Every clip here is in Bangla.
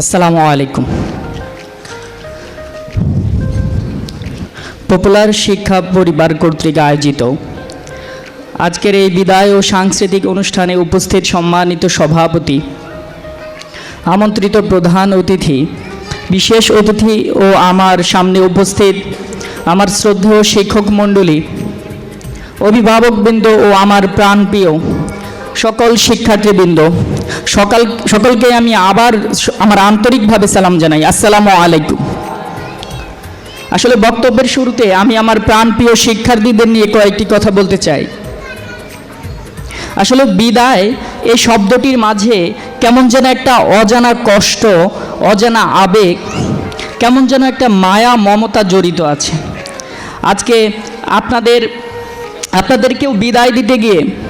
আসসালামু আলাইকুম। পপুলার শিক্ষা পরিবার কর্তৃক আয়োজিত আজকের এই বিদায় ও সাংস্কৃতিক অনুষ্ঠানে উপস্থিত সম্মানিত সভাপতি, আমন্ত্রিত প্রধান অতিথি, বিশেষ অতিথি ও আমার সামনে উপস্থিত আমার শ্রদ্ধেয় শিক্ষক মণ্ডলী, অভিভাবকবৃন্দ ও আমার প্রাণপ্রিয় সকল শিক্ষার্থীবৃন্দ, সকাল, সকলকে আমি আবার আমার আন্তরিকভাবে সালাম জানাই। আসসালামু আলাইকুম। আসলে বক্তব্যের শুরুতে আমি আমার প্রাণপ্রিয় শিক্ষার্থীদের নিয়ে কয়েকটি কথা বলতে চাই। আসলে বিদায় এই শব্দটির মাঝে কেমন যেন একটা অজানা কষ্ট, অজানা আবেগ, কেমন যেন একটা মায়া, মমতা জড়িত আছে। আজকে আপনাদের, আপনাদেরকেও বিদায় দিতে গিয়ে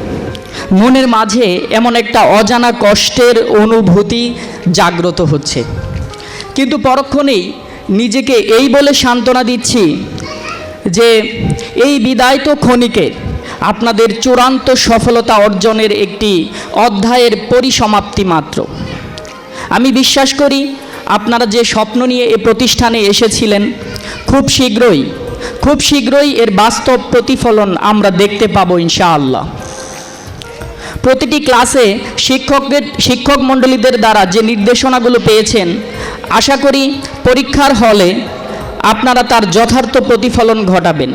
মনের মাঝে এমন একটা অজানা কষ্টের অনুভূতি জাগ্রত হচ্ছে। কিন্তু পরক্ষণেই নিজেকে এই বলে সান্ত্বনা দিচ্ছি যে এই বিদায় তো ক্ষণিকের আপনাদের চূড়ান্ত সফলতা অর্জনের একটি অধ্যায়ের পরিসমাপ্তি মাত্র। আমি বিশ্বাস করি, আপনারা যে স্বপ্ন নিয়ে এ প্রতিষ্ঠানে এসেছিলেন, খুব শীঘ্রই খুব শীঘ্রই এর বাস্তব প্রতিফলন আমরা দেখতে পাবো ইনশাআল্লাহ। প্রতিটি ক্লাসে শিক্ষকদের, শিক্ষক মণ্ডলীদের দ্বারা যে নির্দেশনাগুলো পেয়েছেন, আশা করি পরীক্ষার হলে আপনারা তার যথার্থ প্রতিফলন ঘটাবেন।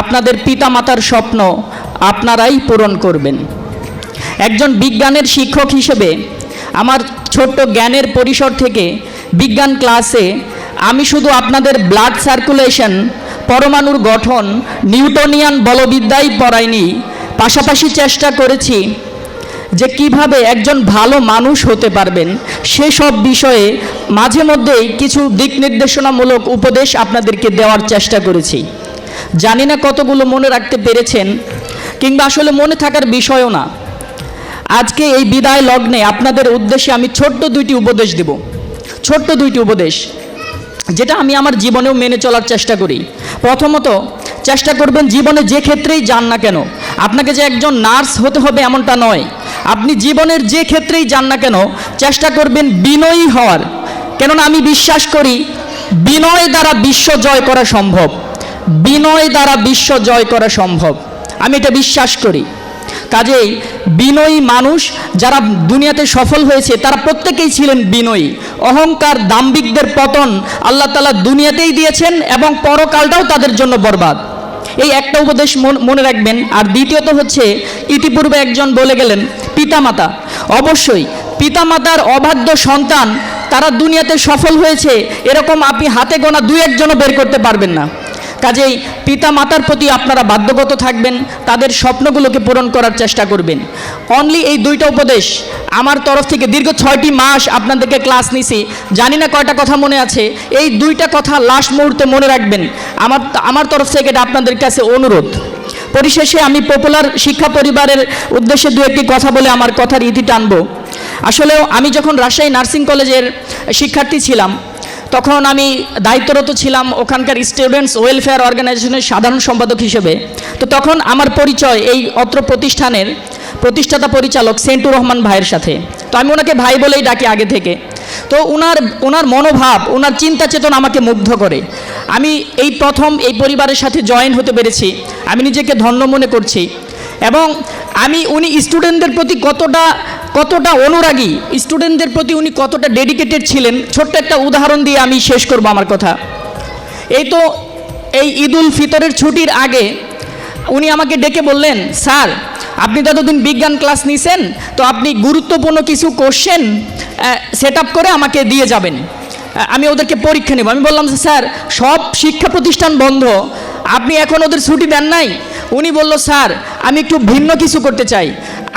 আপনাদের পিতামাতার স্বপ্ন আপনারাই পূরণ করবেন। একজন বিজ্ঞানের শিক্ষক হিসেবে আমার ছোট্ট জ্ঞানের পরিসর থেকে বিজ্ঞান ক্লাসে আমি শুধু আপনাদের ব্লাড সার্কুলেশন পরমাণুর গঠন নিউটনিয়ান বলবিদ্যাই পড়াইনি পাশাপাশি চেষ্টা করেছি যে কীভাবে একজন ভালো মানুষ হতে পারবেন। সেসব বিষয়ে মাঝে মধ্যেই কিছু দিক নির্দেশনামূলক উপদেশ আপনাদেরকে দেওয়ার চেষ্টা করেছি। জানি না কতগুলো মনে রাখতে পেরেছেন, কিংবা আসলে মনে থাকার বিষয়ও না। আজকে এই বিদায় লগ্নে আপনাদের উদ্দেশ্যে আমি ছোট্ট দুইটি উপদেশ দেব। ছোট্ট দুইটি উপদেশ, যেটা আমি আমার জীবনেও মেনে চলার চেষ্টা করি। প্রথমত, চেষ্টা করবেন জীবনে যে ক্ষেত্রেই যান না কেন আপনাকে যে একজন নার্স হতে হবে এমনটা নয়। আপনি জীবনের যে ক্ষেত্রেই যান না কেন, চেষ্টা করবেন বিনয়ী হওয়ার। কেননা আমি বিশ্বাস করি, বিনয় দ্বারা বিশ্ব জয় করা সম্ভব। বিনয় দ্বারা বিশ্ব জয় করা সম্ভব। আমি এটা বিশ্বাস করি। কাজেই বিনয়ী মানুষ যারা দুনিয়াতে সফল হয়েছে, তারা প্রত্যেকেই ছিলেন বিনয়ী। অহংকার দাম্বিকদের পতন আল্লাহ তালা দুনিয়াতেই দিয়েছেন এবং পরকালটাও তাদের জন্য বরবাদ। এই একটা উপদেশ মন- রাখবেন। আর দ্বিতীয়ত হচ্ছে, ইতিপূর্বে একজন বলে গেলেন, পিতামাতা। অবশ্যই, পিতামাতার অবাধ্য সন্তান তারা দুনিয়াতে সফল হয়েছে, এরকম আপনি হাতে গোনা দুই একজনও বের করতে পারবেন না। কাজেই পিতা মাতার প্রতি আপনারা বাধ্যগত থাকবেন, তাদের স্বপ্নগুলোকে পূরণ করার চেষ্টা করবেন। অনলি এই দুইটা উপদেশ, আমার তরফ থেকে দীর্ঘ ছয়টি মাস আপনাদেরকে ক্লাস নিছি। জানি না কয়টা কথা মনে আছে, এই দুইটা কথা লাস্ট মুহূর্তে মনে রাখবেন। আমার আমার তরফ থেকে এটা আপনাদের কাছে অনুরোধ। পরিশেষে আমি পপুলার শিক্ষা পরিবারের উদ্দেশ্যে দু একটি কথা বলে আমার কথার ইতি টানব। আসলেও আমি যখন রাজশাহী নার্সিং কলেজের শিক্ষার্থী ছিলাম তখন আমি দায়িত্বরত ছিলাম ওখানকার স্টুডেন্টস ওয়েলফেয়ার অর্গানাইজেশনের সাধারণ সম্পাদক হিসেবে। তো তখন আমার পরিচয় এই অত্র প্রতিষ্ঠানের প্রতিষ্ঠাতা পরিচালক সেন্টুর রহমান ভাইয়ের সাথে। তো আমি ওনাকে ভাই বলেই ডাকি আগে থেকে। তো ওনার ওনার মনোভাব ওনার চিন্তা চেতন আমাকে মুগ্ধ করে। আমি এই প্রথম এই পরিবারের সাথে জয়েন হতে পেরেছি। আমি নিজেকে ধন্য মনে করছি। এবং আমি, উনি স্টুডেন্টদের প্রতি কতটা কতটা অনুরাগী স্টুডেন্টদের প্রতি উনি কতটা ডেডিকেটেড ছিলেন, ছোট্ট একটা উদাহরণ দিয়ে আমি শেষ করব আমার কথা। এই তো এই ঈদুল ফিতরের ছুটির আগে উনি আমাকে ডেকে বললেন, স্যার, আপনি ততদিন বিজ্ঞান ক্লাস নিছেন, তো আপনি গুরুত্বপূর্ণ কিছু কোশ্চেন সেট করে আমাকে দিয়ে যাবেন। আমি ওদেরকে পরীক্ষা নেব। আমি বললাম, স্যার, সব শিক্ষা প্রতিষ্ঠান বন্ধ। আপনি এখন ওদের ছুটি দেন নাই? উনি বলল, স্যার আমি একটু ভিন্ন কিছু করতে চাই।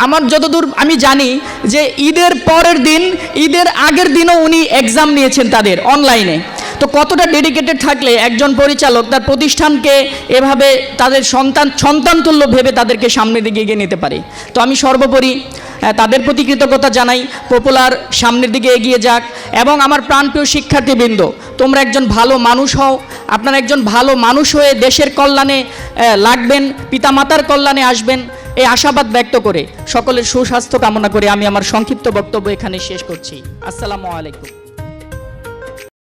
আমার যতদূর আমি জানি যে ঈদের পরের দিন, ঈদের আগের দিনও উনি এক্সাম নিয়েছেন তাদের অনলাইনে তো কতটা ডেডিকেটেড থাকলে একজন পরিচালক তার প্রতিষ্ঠানকে এভাবে তাদের সন্তান, সন্তানতুল্য ভেবে তাদেরকে সামনের দিকে এগিয়ে নিতে পারে? তো আমি সর্বোপরি তাদের প্রতি কৃতজ্ঞতা জানাই। পপুলার সামনের দিকে এগিয়ে যাক। এবং আমার প্রাণপ্রিয় শিক্ষার্থীবৃন্দ, তোমরা একজন ভালো মানুষ হও। আপনারা একজন ভালো মানুষ হয়ে দেশের কল্যাণে লাগবেন, পিতামাতার কল্যাণে আসবেন। এই আশাবাদ ব্যক্ত করে সকলের সুস্বাস্থ্য কামনা করে আমি আমার সংক্ষিপ্ত বক্তব্য এখানে শেষ করছি। আসসালামু আলাইকুম।